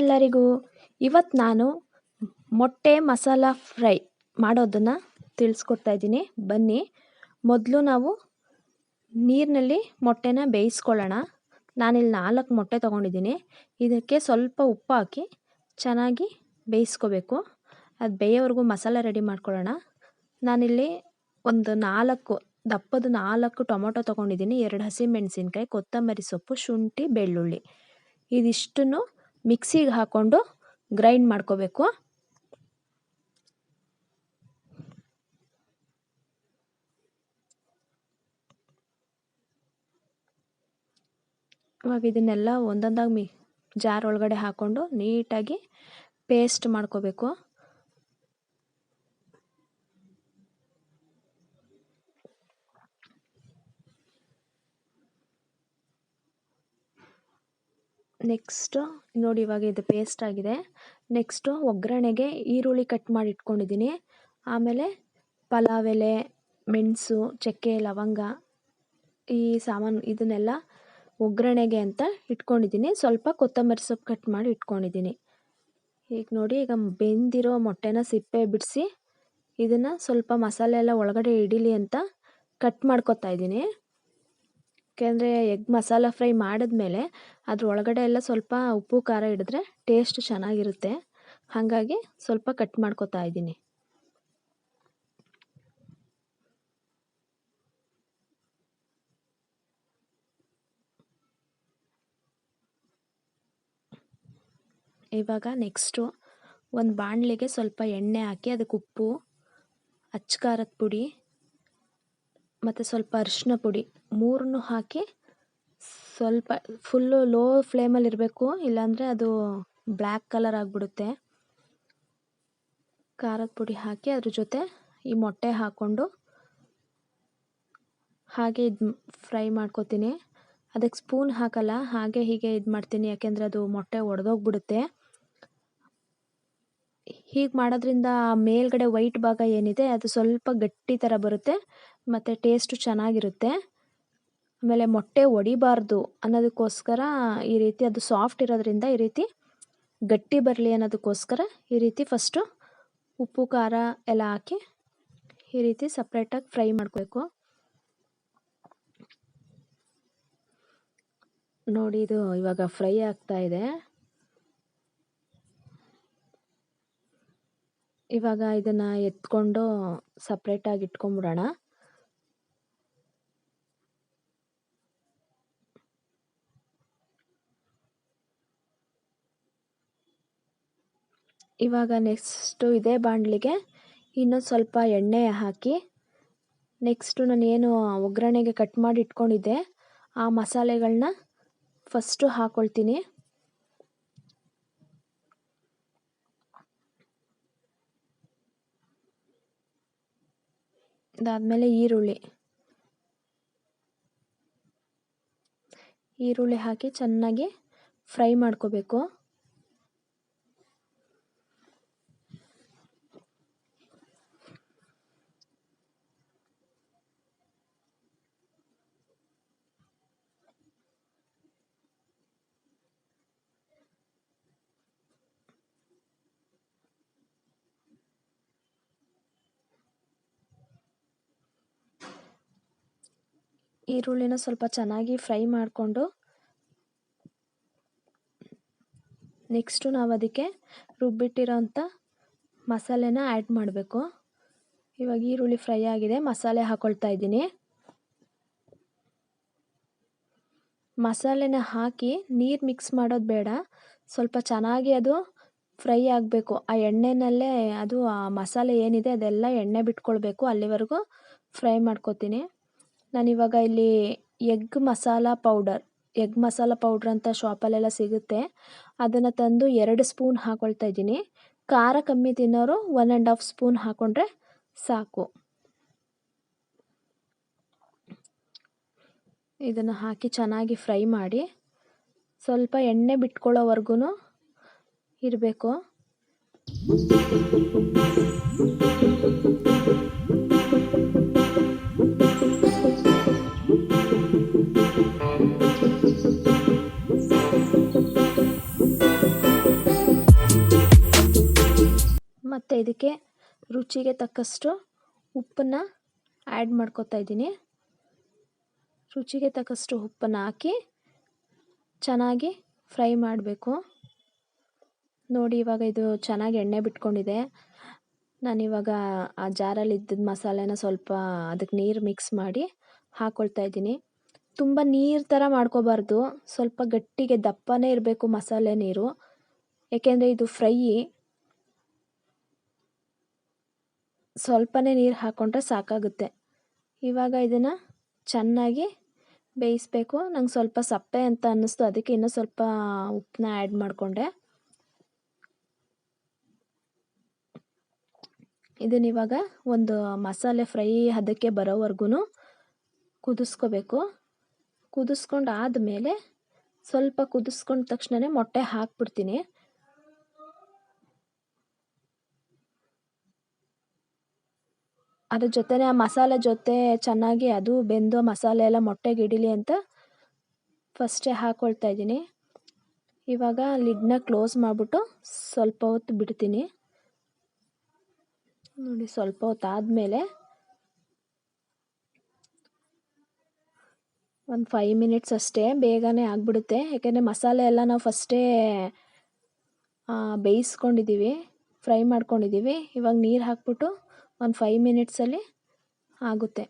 ಎಲ್ಲರಿಗೂ ಇವತ್ತು ನಾನು ಮೊಟ್ಟೆ ಮಸಾಲ ಫ್ರೈ ಮಾಡೋದನ್ನು ತಿಳಿಸ್ಕೊಡ್ತಾ ಇದ್ದೀನಿ. ಬನ್ನಿ, ಮೊದಲು ನಾವು ನೀರಿನಲ್ಲಿ ಮೊಟ್ಟೆನ ಬೇಯಿಸ್ಕೊಳ್ಳೋಣ. ನಾನಿಲ್ಲಿ ನಾಲ್ಕು ಮೊಟ್ಟೆ ತೊಗೊಂಡಿದ್ದೀನಿ. ಇದಕ್ಕೆ ಸ್ವಲ್ಪ ಉಪ್ಪು ಹಾಕಿ ಚೆನ್ನಾಗಿ ಬೇಯಿಸ್ಕೋಬೇಕು. ಅದು ಬೇಯೋವರೆಗೂ ಮಸಾಲ ರೆಡಿ ಮಾಡ್ಕೊಳ್ಳೋಣ. ನಾನಿಲ್ಲಿ ಒಂದು ನಾಲ್ಕು, ದಪ್ಪದ ನಾಲ್ಕು ಟೊಮೊಟೊ ತೊಗೊಂಡಿದ್ದೀನಿ. ಎರಡು ಹಸಿಮೆಣಸಿನ್ಕಾಯಿ, ಕೊತ್ತಂಬರಿ ಸೊಪ್ಪು, ಶುಂಠಿ, ಬೆಳ್ಳುಳ್ಳಿ. ಇದಿಷ್ಟನ್ನು ಮಿಕ್ಸಿಗೆ ಹಾಕ್ಕೊಂಡು ಗ್ರೈಂಡ್ ಮಾಡ್ಕೋಬೇಕು. ಇವಾಗ ಇದನ್ನೆಲ್ಲ ಒಂದೊಂದಾಗಿ ಮಿ ಜಾರ್ ಒಳಗಡೆ ಹಾಕ್ಕೊಂಡು ನೀಟಾಗಿ ಪೇಸ್ಟ್ ಮಾಡ್ಕೋಬೇಕು. ನೆಕ್ಸ್ಟು, ನೋಡಿ ಇವಾಗ ಇದು ಪೇಸ್ಟ್ ಆಗಿದೆ. ನೆಕ್ಸ್ಟು ಒಗ್ಗರಣೆಗೆ ಈರುಳ್ಳಿ ಕಟ್ ಮಾಡಿ ಇಟ್ಕೊಂಡಿದ್ದೀನಿ. ಆಮೇಲೆ ಪಲಾವ್ ಎಲೆ, ಮೆಣಸು, ಚಕ್ಕೆ, ಲವಂಗ ಈ ಸಾಮಾನು ಇದನ್ನೆಲ್ಲ ಒಗ್ಗರಣೆಗೆ ಅಂತ ಇಟ್ಕೊಂಡಿದ್ದೀನಿ. ಸ್ವಲ್ಪ ಕೊತ್ತಂಬರಿ ಸೊಪ್ಪು ಕಟ್ ಮಾಡಿ ಇಟ್ಕೊಂಡಿದ್ದೀನಿ. ಈಗ ನೋಡಿ, ಈಗ ಬೆಂದಿರೋ ಮೊಟ್ಟೆನ ಸಿಪ್ಪೆ ಬಿಡಿಸಿ ಇದನ್ನು ಸ್ವಲ್ಪ ಮಸಾಲೆ ಎಲ್ಲ ಒಳಗಡೆ ಹಿಡೀಲಿ ಅಂತ ಕಟ್ ಮಾಡ್ಕೊತಾ ಇದ್ದೀನಿ. ಯಾಕೆಂದರೆ ಎಗ್ ಮಸಾಲ ಫ್ರೈ ಮಾಡಿದ್ಮೇಲೆ ಅದ್ರ ಒಳಗಡೆ ಎಲ್ಲ ಸ್ವಲ್ಪ ಉಪ್ಪು, ಖಾರ ಹಿಡಿದ್ರೆ ಟೇಸ್ಟ್ ಚೆನ್ನಾಗಿರುತ್ತೆ. ಹಾಗಾಗಿ ಸ್ವಲ್ಪ ಕಟ್ ಮಾಡ್ಕೊತಾ ಇದ್ದೀನಿ. ಇವಾಗ ನೆಕ್ಸ್ಟು ಒಂದು ಬಾಣಲಿಗೆ ಸ್ವಲ್ಪ ಎಣ್ಣೆ ಹಾಕಿ ಅದಕ್ಕೆ ಉಪ್ಪು ಅಚ್ಕಾರದ ಪುಡಿ ಮತ್ತು ಸ್ವಲ್ಪ ಅರಿಶಿನ ಪುಡಿ ಮೂರನ್ನು ಹಾಕಿ ಸ್ವಲ್ಪ ಫುಲ್ಲು ಲೋ ಫ್ಲೇಮಲ್ಲಿ ಇರಬೇಕು, ಇಲ್ಲಾಂದರೆ ಅದು ಬ್ಲ್ಯಾಕ್ ಕಲರ್ ಆಗಿಬಿಡುತ್ತೆ. ಖಾರದ ಪುಡಿ ಹಾಕಿ ಅದ್ರ ಜೊತೆ ಈ ಮೊಟ್ಟೆ ಹಾಕ್ಕೊಂಡು ಹಾಗೆ ಇದು ಫ್ರೈ ಮಾಡ್ಕೋತೀನಿ. ಅದಕ್ಕೆ ಸ್ಪೂನ್ ಹಾಕಲ್ಲ, ಹಾಗೆ ಹೀಗೆ ಇದು ಮಾಡ್ತೀನಿ, ಯಾಕೆಂದರೆ ಅದು ಮೊಟ್ಟೆ ಒಡೆದೋಗ್ಬಿಡುತ್ತೆ. ಹೀಗೆ ಮಾಡೋದ್ರಿಂದ ಮೇಲ್ಗಡೆ ವೈಟ್ ಭಾಗ ಏನಿದೆ, ಅದು ಸ್ವಲ್ಪ ಗಟ್ಟಿ ಥರ ಬರುತ್ತೆ, ಮತ್ತು ಟೇಸ್ಟು ಚೆನ್ನಾಗಿರುತ್ತೆ. ಆಮೇಲೆ ಮೊಟ್ಟೆ ಒಡಿಬಾರ್ದು ಅನ್ನೋದಕ್ಕೋಸ್ಕರ ಈ ರೀತಿ, ಅದು ಸಾಫ್ಟ್ ಇರೋದ್ರಿಂದ ಈ ರೀತಿ ಗಟ್ಟಿ ಬರಲಿ ಅನ್ನೋದಕ್ಕೋಸ್ಕರ ಈ ರೀತಿ ಫಸ್ಟು ಉಪ್ಪು, ಖಾರ ಎಲ್ಲ ಹಾಕಿ ಈ ರೀತಿ ಸಪ್ರೇಟಾಗಿ ಫ್ರೈ ಮಾಡಬೇಕು ನೋಡಿ, ಇದು ಇವಾಗ ಫ್ರೈ ಆಗ್ತಾ ಇದೆ. ಇವಾಗ ಇದನ್ನ ಎತ್ಕೊಂಡು ಸಪ್ರೇಟಾಗಿ ಇಟ್ಕೊಂಬಿಡೋಣ ಇವಾಗ ನೆಕ್ಸ್ಟು ಇದೇ ಬಾಣಲಿಗೆ ಇನ್ನೊಂದು ಸ್ವಲ್ಪ ಎಣ್ಣೆ ಹಾಕಿ ನೆಕ್ಸ್ಟು ನಾನು ಏನು ಒಗ್ಗರಣೆಗೆ ಕಟ್ ಮಾಡಿ ಇಟ್ಕೊಂಡಿದ್ದೆ, ಆ ಮಸಾಲೆಗಳನ್ನ ಫಸ್ಟು ಹಾಕ್ಕೊಳ್ತೀನಿ ಅದಾದಮೇಲೆ ಈರುಳ್ಳಿ. ಈರುಳ್ಳಿ ಹಾಕಿ ಚೆನ್ನಾಗಿ ಫ್ರೈ ಮಾಡ್ಕೋಬೇಕು. ಈರುಳ್ಳಿನ ಸ್ವಲ್ಪ ಚೆನ್ನಾಗಿ ಫ್ರೈ ಮಾಡಿಕೊಂಡು ನೆಕ್ಸ್ಟು ನಾವು ಅದಕ್ಕೆ ರುಬ್ಬಿಟ್ಟಿರೋಂಥ ಮಸಾಲೆನ ಆ್ಯಡ್ ಮಾಡಬೇಕು. ಇವಾಗ ಈರುಳ್ಳಿ ಫ್ರೈ ಆಗಿದೆ, ಮಸಾಲೆ ಹಾಕ್ಕೊಳ್ತಾ ಇದ್ದೀನಿ. ಮಸಾಲೆನ ಹಾಕಿ ನೀರು ಮಿಕ್ಸ್ ಮಾಡೋದು ಬೇಡ, ಸ್ವಲ್ಪ ಚೆನ್ನಾಗಿ ಅದು ಫ್ರೈ ಆಗಬೇಕು. ಆ ಎಣ್ಣೆನಲ್ಲೇ ಅದು ಆ ಮಸಾಲೆ ಏನಿದೆ ಅದೆಲ್ಲ ಎಣ್ಣೆ ಬಿಟ್ಕೊಳ್ಬೇಕು, ಅಲ್ಲಿವರೆಗೂ ಫ್ರೈ ಮಾಡ್ಕೋತೀನಿ. ನಾನಿವಾಗ ಇಲ್ಲಿ egg masala powder, egg masala powder ಅಂತ ಶಾಪಲ್ಲೆಲ್ಲ ಸಿಗುತ್ತೆ. ಅದನ್ನು ತಂದು ಎರಡು ಸ್ಪೂನ್ ಹಾಕ್ಕೊಳ್ತಾ ಇದ್ದೀನಿ. ಖಾರ ಕಮ್ಮಿ ತಿನ್ನೋರು ಒನ್ ಆ್ಯಂಡ್ ಹಾಫ್ ಸ್ಪೂನ್ ಹಾಕ್ಕೊಂಡ್ರೆ ಸಾಕು. ಇದನ್ನು ಹಾಕಿ ಚೆನ್ನಾಗಿ ಫ್ರೈ ಮಾಡಿ ಸ್ವಲ್ಪ ಎಣ್ಣೆ ಬಿಟ್ಕೊಳ್ಳೋವರೆಗೂ ಇರಬೇಕು. ರುಚಿಗೆ ತಕ್ಕಷ್ಟು ಉಪ್ಪನ್ನು ಆ್ಯಡ್ ಮಾಡ್ಕೊತಾ ಇದ್ದೀನಿ. ರುಚಿಗೆ ತಕ್ಕಷ್ಟು ಉಪ್ಪನ್ನು ಹಾಕಿ ಚೆನ್ನಾಗಿ ಫ್ರೈ ಮಾಡಬೇಕು. ನೋಡಿ, ಇವಾಗ ಇದು ಚೆನ್ನಾಗಿ ಎಣ್ಣೆ ಬಿಟ್ಕೊಂಡಿದೆ. ನಾನಿವಾಗ ಆ ಜಾರಲ್ಲಿ ಇದ್ದಿದ್ದ ಮಸಾಲೆನ ಸ್ವಲ್ಪ ಅದಕ್ಕೆ ನೀರು ಮಿಕ್ಸ್ ಮಾಡಿ ಹಾಕ್ಕೊಳ್ತಾ ಇದ್ದೀನಿ. ತುಂಬ ನೀರು ಥರ ಮಾಡ್ಕೋಬಾರ್ದು. ಸ್ವಲ್ಪ ಗಟ್ಟಿಗೆ ದಪ್ಪನೇ ಇರಬೇಕು ಮಸಾಲೆ ನೀರು. ಏಕೆಂದರೆ ಇದು ಫ್ರೈ ಸ್ವಲ್ಪನೇ ನೀರು ಹಾಕ್ಕೊಂಡ್ರೆ ಸಾಕಾಗುತ್ತೆ. ಇವಾಗ ಇದನ್ನು ಚೆನ್ನಾಗಿ ಬೇಯಿಸಬೇಕು. ನಂಗೆ ಸ್ವಲ್ಪ ಸಪ್ಪೆ ಅಂತ ಅನ್ನಿಸ್ತು. ಅದಕ್ಕೆ ಇನ್ನೂ ಸ್ವಲ್ಪ ಉಪ್ಪನ್ನ ಆ್ಯಡ್ ಮಾಡಿಕೊಂಡೆ. ಇದನ್ನಿವಾಗ ಒಂದು ಮಸಾಲೆ ಫ್ರೈ ಹದಕ್ಕೆ ಬರೋವರೆಗೂ ಕುದಿಸ್ಕೋಬೇಕು. ಕುದಿಸ್ಕೊಂಡು ಆದಮೇಲೆ ಸ್ವಲ್ಪ ಕುದಿಸ್ಕೊಂಡ ತಕ್ಷಣವೇ ಮೊಟ್ಟೆ ಹಾಕ್ಬಿಡ್ತೀನಿ. ಅದ್ರ ಜೊತೆನೇ ಆ ಮಸಾಲೆ ಜೊತೆ ಚೆನ್ನಾಗಿ ಅದು ಬೆಂದು ಮಸಾಲೆ ಎಲ್ಲ ಮೊಟ್ಟೆಗೆ ಹಿಡಿಲಿ ಅಂತ ಫಸ್ಟೇ ಹಾಕ್ಕೊಳ್ತಾ ಇದ್ದೀನಿ. ಇವಾಗ ಲಿಡ್ನ ಕ್ಲೋಸ್ ಮಾಡಿಬಿಟ್ಟು ಸ್ವಲ್ಪ ಹೊತ್ತು ಬಿಡ್ತೀನಿ. ನೋಡಿ ಸ್ವಲ್ಪ ಹೊತ್ತು ಆದಮೇಲೆ ಒಂದು ಫೈವ್ ಮಿನಿಟ್ಸ್ ಅಷ್ಟೇ ಬೇಗನೆ ಆಗಿಬಿಡುತ್ತೆ. ಯಾಕೆಂದರೆ ಮಸಾಲೆ ಎಲ್ಲ ನಾವು ಫಸ್ಟೇ ಬೇಯಿಸ್ಕೊಂಡಿದ್ದೀವಿ ಫ್ರೈ ಮಾಡ್ಕೊಂಡಿದ್ದೀವಿ ಇವಾಗ ನೀರು ಹಾಕ್ಬಿಟ್ಟು ಒಂದು ಫೈವ್ ಮಿನಿಟ್ಸಲ್ಲಿ ಆಗುತ್ತೆ.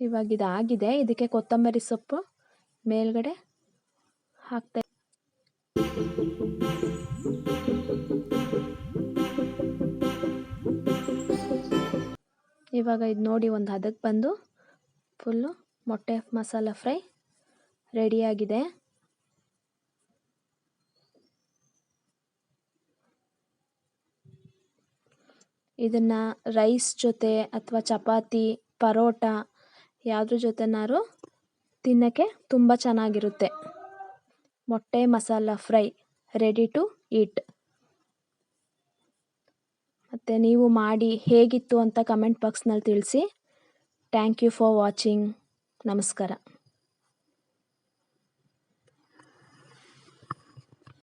ಇವಾಗ ಇದಾಗಿದೆ. ಇದಕ್ಕೆ ಕೊತ್ತಂಬರಿ ಸೊಪ್ಪು ಮೇಲ್ಗಡೆ ಹಾಕ್ತಾ ಇವಾಗ ಇದು ನೋಡಿ ಒಂದು ಹದಕ್ಕೆ ಬಂದು ಫುಲ್ಲು ಮೊಟ್ಟೆ ಮಸಾಲ ಫ್ರೈ ರೆಡಿಯಾಗಿದೆ ಇದನ್ನು ರೈಸ್ ಜೊತೆ ಅಥವಾ ಚಪಾತಿ, ಪರೋಟ ಯಾವುದ್ರ ಜೊತೆನಾದ್ರು ತಿನ್ನೋಕ್ಕೆ ತುಂಬ ಚೆನ್ನಾಗಿರುತ್ತೆ. ಮೊಟ್ಟೆ masala fry ready to eat ಮತ್ತು ನೀವು ಮಾಡಿ ಹೇಗಿತ್ತು ಅಂತ ಕಮೆಂಟ್ ಬಾಕ್ಸ್ನಲ್ಲಿ ತಿಳಿಸಿ. ಥ್ಯಾಂಕ್ ಯು ಫಾರ್ ವಾಚಿಂಗ್ ನಮಸ್ಕಾರ.